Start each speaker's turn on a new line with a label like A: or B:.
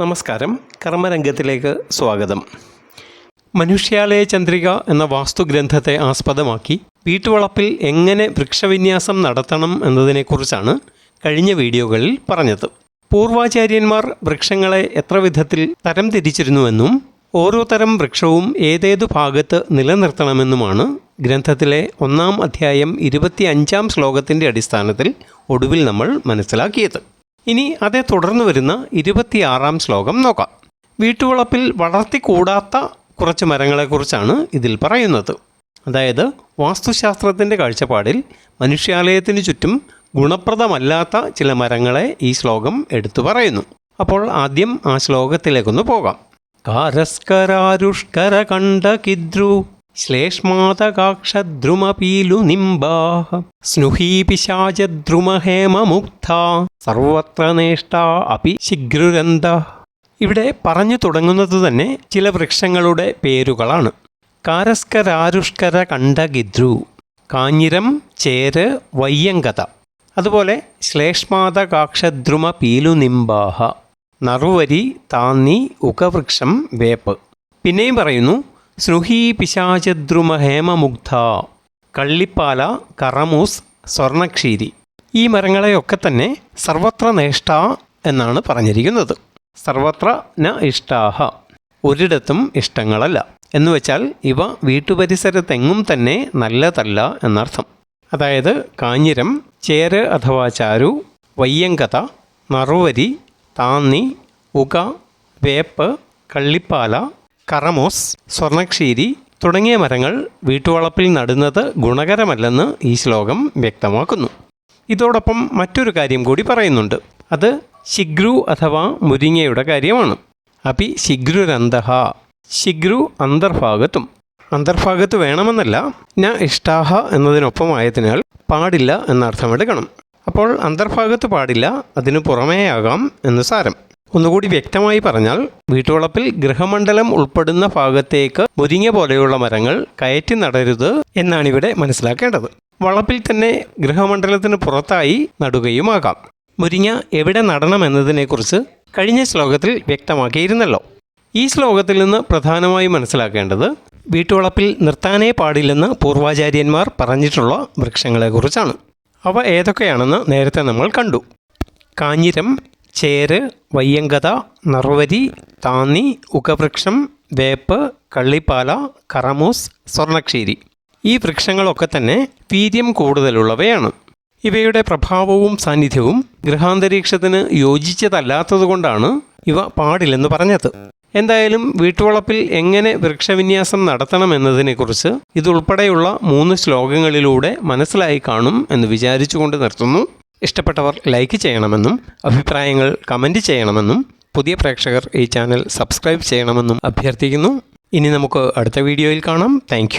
A: നമസ്കാരം. കർമ്മരംഗത്തിലേക്ക് സ്വാഗതം. മനുഷ്യാലയ ചന്ദ്രിക എന്ന വാസ്തുഗ്രന്ഥത്തെ ആസ്പദമാക്കി വീട്ടുവളപ്പിൽ എങ്ങനെ വൃക്ഷവിന്യാസം നടത്തണം എന്നതിനെക്കുറിച്ചാണ് കഴിഞ്ഞ വീഡിയോകളിൽ പറഞ്ഞത്. പൂർവാചാര്യന്മാർ വൃക്ഷങ്ങളെ എത്ര വിധത്തിൽ തരം തിരിച്ചിരുന്നുവെന്നും ഓരോ തരം വൃക്ഷവും ഏതേതു ഭാഗത്ത് നിലനിർത്തണമെന്നുമാണ് ഗ്രന്ഥത്തിലെ ഒന്നാം അധ്യായം ഇരുപത്തി അഞ്ചാം ശ്ലോകത്തിന്റെ അടിസ്ഥാനത്തിൽ ഒടുവിൽ നമ്മൾ മനസ്സിലാക്കിയത്. ഇനി അതേ തുടർന്ന് വരുന്ന ഇരുപത്തിയാറാം ശ്ലോകം നോക്കാം. വീട്ടുവളപ്പിൽ വളർത്തിക്കൂടാത്ത കുറച്ച് മരങ്ങളെക്കുറിച്ചാണ് ഇതിൽ പറയുന്നത്. അതായത് വാസ്തുശാസ്ത്രത്തിന്റെ കാഴ്ചപ്പാടിൽ മനുഷ്യാലയത്തിന് ചുറ്റും ഗുണപ്രദമല്ലാത്ത ചില മരങ്ങളെ ഈ ശ്ലോകം എടുത്തു പറയുന്നു. അപ്പോൾ ആദ്യം ആ ശ്ലോകത്തിലേക്കൊന്ന് പോകാം. കാരസ്കരാരുഷ്കര കണ്ട കിദ്രു ശ്ലേഷ്മാതകാക്ഷദ്രുമപീലു നിംബാഹ സ്നുഹീപിശാചദ്രുമഹേമമുക്ത സർവത്ര നേഷ്ട അപി ശിഗ്രുരന്ത. ഇവിടെ പറഞ്ഞു തുടങ്ങുന്നത് തന്നെ ചില വൃക്ഷങ്ങളുടെ പേരുകളാണ്. കാരസ്കരാരുഷ്കര കണ്ഠഗിദ്രു കാഞ്ഞിരം ചേര് വയ്യങ്കത അതുപോലെ ശ്ലേഷ്മാതകാക്ഷദ്രുമ പീലുനിംബാഹ നറുവരി താന്നി ഉകവൃക്ഷം വേപ്പ്. പിന്നെയും പറയുന്നു സ്നുഹി പിശാചദ്രുമ ഹേമമുഗ്ധ കള്ളിപ്പാല കറമൂസ് സ്വർണക്ഷീരി. ഈ മരങ്ങളെയൊക്കെ തന്നെ സർവത്ര നേഷ്ട എന്നാണ് പറഞ്ഞിരിക്കുന്നത്. സർവത്ര ന ഇഷ്ടാഹ. ഒരിടത്തും ഇഷ്ടങ്ങളല്ല. എന്നുവെച്ചാൽ ഇവ വീട്ടുപരിസരത്തെങ്ങും തന്നെ നല്ലതല്ല എന്നർത്ഥം. അതായത് കാഞ്ഞിരം ചേര് അഥവാ ചാരു വയ്യങ്കത നറുവരി താന്നി ഉക വേപ്പ് കള്ളിപ്പാല കറമോസ് സ്വർണക്ഷീരി തുടങ്ങിയ മരങ്ങൾ വീട്ടുവളപ്പിൽ നടുന്നത് ഗുണകരമല്ലെന്ന് ഈ ശ്ലോകം വ്യക്തമാക്കുന്നു. ഇതോടൊപ്പം മറ്റൊരു കാര്യം കൂടി പറയുന്നുണ്ട്. അത് ശിഗ്രു അഥവാ മുരിങ്ങയുടെ കാര്യമാണ്. അപി ശിഗ്രുരന്തഹ ശിഗ്രു അന്തർഭാഗത്തും. അന്തർഭാഗത്ത് വേണമെന്നല്ല ന ഇഷ്ടാഹ എന്നതിനൊപ്പമായതിനാൽ പാടില്ല എന്നർത്ഥം എടുക്കണം. അപ്പോൾ അന്തർഭാഗത്ത് പാടില്ല അതിനു പുറമേയാകാം എന്ന് സാരം. ഒന്നുകൂടി വ്യക്തമായി പറഞ്ഞാൽ വീട്ടുവളപ്പിൽ ഗൃഹമണ്ഡലം ഉൾപ്പെടുന്ന ഭാഗത്തേക്ക് മുരിങ്ങ പോലെയുള്ള മരങ്ങൾ കയറ്റി നടരുത് എന്നാണ് ഇവിടെ മനസ്സിലാക്കേണ്ടത്. വളപ്പിൽ തന്നെ ഗൃഹമണ്ഡലത്തിന് പുറത്തായി നടുകയുമാകാം മുരിങ്ങ എവിടെ നടണമെന്നതിനെക്കുറിച്ച് കഴിഞ്ഞ ശ്ലോകത്തിൽ വ്യക്തമാക്കിയിരുന്നല്ലോ. ഈ ശ്ലോകത്തിൽ നിന്ന് പ്രധാനമായി മനസ്സിലാക്കേണ്ടത് വീട്ടുവളപ്പിൽ നിർത്താനേ പാടില്ലെന്ന് പൂർവാചാര്യന്മാർ പറഞ്ഞിട്ടുള്ള വൃക്ഷങ്ങളെക്കുറിച്ചാണ്. അവ ഏതൊക്കെയാണെന്ന് നേരത്തെ നമ്മൾ കണ്ടു. കാഞ്ഞിരം ചേര് വയ്യങ്കത നറുവരി താന്നി ഉകവൃക്ഷം വേപ്പ് കള്ളിപ്പാല കറമൂസ് സ്വർണക്ഷേരി ഈ വൃക്ഷങ്ങളൊക്കെ തന്നെ വീര്യം കൂടുതലുള്ളവയാണ്. ഇവയുടെ പ്രഭാവവും സാന്നിധ്യവും ഗൃഹാന്തരീക്ഷത്തിന് യോജിച്ചതല്ലാത്തതുകൊണ്ടാണ് ഇവ പാടില്ലെന്ന് പറഞ്ഞത്. എന്തായാലും വീട്ടുവളപ്പിൽ എങ്ങനെ വൃക്ഷവിന്യാസം നടത്തണമെന്നതിനെക്കുറിച്ച് ഇതുൾപ്പെടെയുള്ള മൂന്ന് ശ്ലോകങ്ങളിലൂടെ മനസ്സിലായി കാണും എന്ന് വിചാരിച്ചുകൊണ്ട് നിർത്തുന്നു. ഇഷ്ടപ്പെട്ടവർ ലൈക്ക് ചെയ്യണമെന്നും അഭിപ്രായങ്ങൾ കമന്റ് ചെയ്യണമെന്നും പുതിയ പ്രേക്ഷകർ ഈ ചാനൽ സബ്സ്ക്രൈബ് ചെയ്യണമെന്നും അഭ്യർത്ഥിക്കുന്നു. ഇനി നമുക്ക് അടുത്ത വീഡിയോയിൽ കാണാം. താങ്ക്